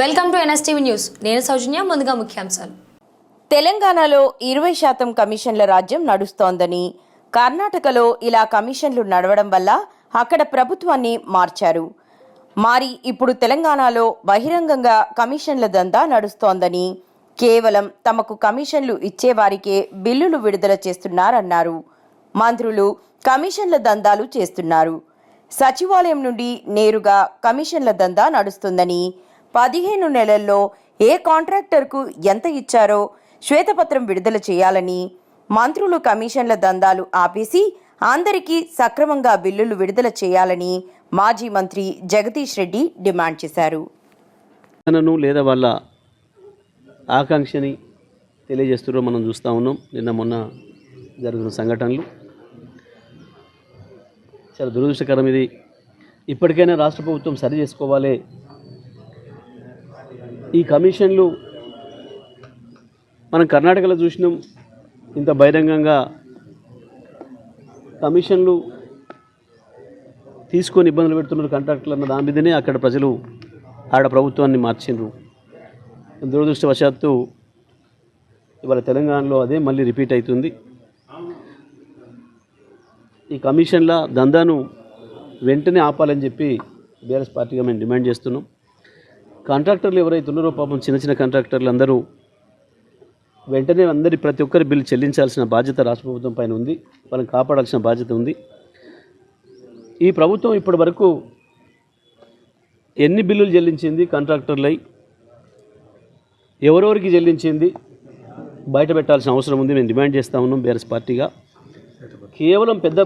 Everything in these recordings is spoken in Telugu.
Welcome to NSTV news. నేను సౌజన్య ముందుగా ముఖ్యాంశాలు. తెలంగాణలో ఇరవై శాతం కమిషన్ల రాజ్యం నడుస్తోందని కర్ణాటకలో ఇలా కమిషన్లు నడవడం వల్ల అక్కడ ప్రభుత్వాన్ని మార్చారు. మారి ఇప్పుడు తెలంగాణలో బహిరంగంగా కమిషన్ల దందా నడుస్తోందని కేవలం తమకు కమిషన్లు ఇచ్చేవారికే బిల్లులు విడుదల చేస్తున్నారన్నారు. మంత్రులు కమిషన్ల దందాలు చేస్తున్నారు. సచివాలయం నుండి నేరుగా కమిషన్ల దందా నడుస్తుందని పదిహేను నెలల్లో ఏ కాంట్రాక్టర్కు ఎంత ఇచ్చారో శ్వేతపత్రం విడుదల చేయాలని మంత్రులు కమిషన్ల దందాలు ఆపేసి అందరికీ సక్రమంగా బిల్లులు విడుదల చేయాలని మాజీ మంత్రి జగదీష్ రెడ్డి డిమాండ్ చేశారు. తనను లేదా వాళ్ళ ఆకాంక్షని తెలియజేస్తున్నారో మనం చూస్తూ ఉన్నాం. నిన్న మొన్న జరుగుతున్న సంఘటనలు చాలా దురదృష్టకరం ఇది. ఇప్పటికైనా రాష్ట్ర ప్రభుత్వం సరి చేసుకోవాలి ఈ కమిషన్లు మనం కర్ణాటకలో చూసినాం. ఇంత బహిరంగంగా కమిషన్లు తీసుకొని ఇబ్బందులు పెడుతున్నారు కాంట్రాక్టులు అన్న దాని మీదనే అక్కడ ప్రజలు ఆడ ప్రభుత్వాన్ని మార్చిండ్రు. దురదృష్టవశాత్తు ఇవాళ తెలంగాణలో అదే మళ్ళీ రిపీట్ అవుతుంది. ఈ కమిషన్ల దందాను వెంటనే ఆపాలని చెప్పి బీఆర్ఎస్ పార్టీగా మేము డిమాండ్ చేస్తున్నాం. కాంట్రాక్టర్లు ఎవరైతే ఉన్నారో పాపం చిన్న చిన్న కాంట్రాక్టర్లు అందరూ వెంటనే అందరి ప్రతి ఒక్కరి బిల్లు చెల్లించాల్సిన బాధ్యత రాష్ట్ర ప్రభుత్వం పైన ఉంది. వాళ్ళని కాపాడాల్సిన బాధ్యత ఉంది. ఈ ప్రభుత్వం ఇప్పటి వరకు ఎన్ని బిల్లులు చెల్లించింది? కాంట్రాక్టర్లై ఎవరెవరికి చెల్లించింది? బయట పెట్టాల్సిన అవసరం ఉంది. మేము డిమాండ్ చేస్తా ఉన్నాం బీఆర్ఎస్ పార్టీగా. కేవలం పెద్ద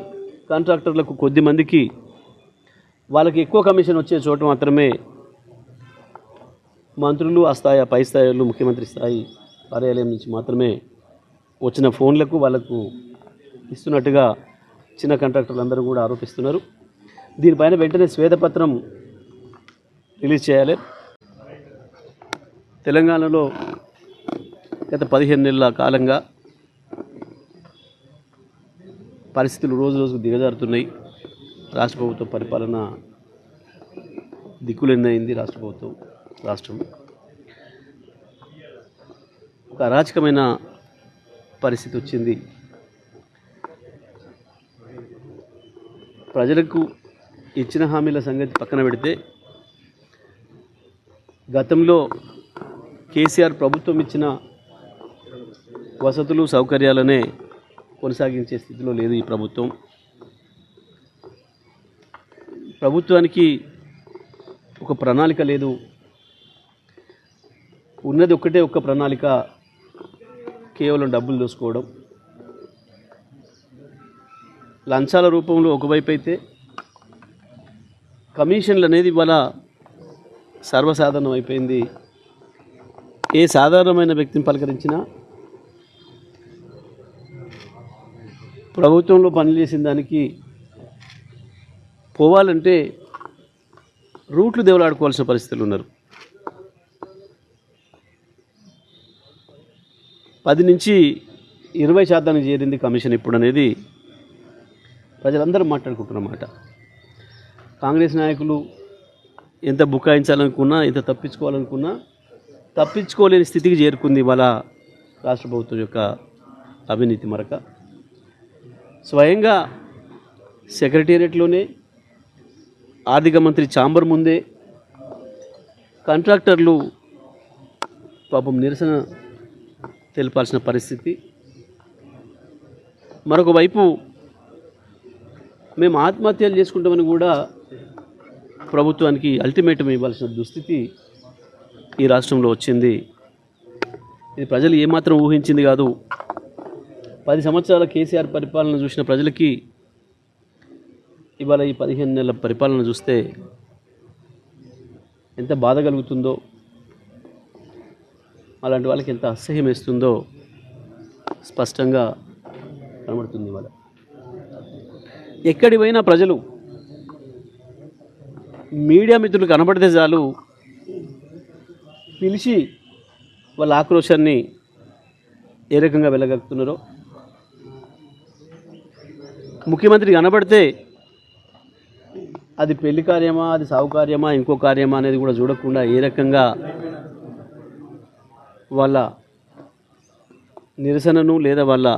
కాంట్రాక్టర్లకు కొద్ది మందికి వాళ్ళకి ఎక్కువ కమిషన్ వచ్చే చోట మాత్రమే మంత్రులు ఆ స్థాయి ఆ పై స్థాయిలో ముఖ్యమంత్రి స్థాయి కార్యాలయం నుంచి మాత్రమే వచ్చిన ఫోన్లకు వాళ్ళకు ఇస్తున్నట్టుగా చిన్న కాంట్రాక్టర్లు అందరూ కూడా ఆరోపిస్తున్నారు. దీనిపైన వెంటనే శ్వేతపత్రం రిలీజ్ చేయాలి. తెలంగాణలో గత పదిహేను నెలల కాలంగా పరిస్థితులు రోజు రోజుకు దిగజారుతున్నాయి. రాష్ట్ర ప్రభుత్వ పరిపాలన దిక్కులెన్నయింది రాష్ట్ర ప్రభుత్వం రాష్ట్రం. ఒక అరాచకమైన పరిస్థితి వచ్చింది. ప్రజలకు ఇచ్చిన హామీల సంగతి పక్కన పెడితే గతంలో కేసీఆర్ ప్రభుత్వం ఇచ్చిన వసతులు సౌకర్యాలనే కొనసాగించే స్థితిలో లేదు ఈ ప్రభుత్వం. ప్రభుత్వానికి ఒక ప్రణాళిక లేదు. ఉన్నది ఒక్కటే ఒక్క ప్రణాళిక కేవలం డబ్బులు దోసుకోవడం. లంచాల రూపంలో ఒకవైపు అయితే కమిషన్లు అనేది ఇవాళ సర్వసాధారణం అయిపోయింది ఏ సాధారణమైన వ్యక్తిని పలకరించినా ప్రభుత్వంలో పనిచేసిన దానికి పోవాలంటే రూట్లు దేవులాడుకోవాల్సిన పరిస్థితులు ఉన్నారు. పది నుంచి ఇరవై శాతానికి చేరింది కమిషన్ ఇప్పుడు అనేది ప్రజలందరూ మాట్లాడుకుంటున్నమాట కాంగ్రెస్ నాయకులు ఎంత బుకాయించాలనుకున్నా ఎంత తప్పించుకోవాలనుకున్నా తప్పించుకోలేని స్థితికి చేరుకుంది ఇవాళ రాష్ట్ర ప్రభుత్వం యొక్క అవినీతి మరక. స్వయంగా సెక్రటేరియట్లోనే ఆర్థిక మంత్రి చాంబర్ ముందే కాంట్రాక్టర్లు పాపం నిరసన తెలిపాల్సిన పరిస్థితి. మరొక వైపు మేము ఆత్మహత్యలు చేసుకుంటామని కూడా ప్రభుత్వానికి అల్టిమేటం ఇవ్వాల్సిన దుస్థితి ఈ రాష్ట్రంలో వచ్చింది. ఇది ప్రజలు ఏమాత్రం ఊహించింది కాదు. పది సంవత్సరాల కేసీఆర్ పరిపాలన చూసిన ప్రజలకి ఇవాళ ఈ పదిహేను నెలల పరిపాలన చూస్తే ఎంత బాధ కలుగుతుందో అలాంటి వాళ్ళకి ఎంత అసహ్యం వేస్తుందో స్పష్టంగా కనబడుతుంది ఇవాళ. ఎక్కడి పోయినా ప్రజలు మీడియా మిత్రులు కనబడితే చాలు పిలిచి వాళ్ళ ఆక్రోశాన్ని ఏ రకంగా వెళ్ళగలుగుతున్నారో ముఖ్యమంత్రి కనబడితే అది పెళ్ళి కార్యమా అది సాగు కార్యమా ఇంకో కార్యమా అనేది కూడా చూడకుండా ఏ రకంగా వాళ్ళ నిరసనను లేదా వాళ్ళ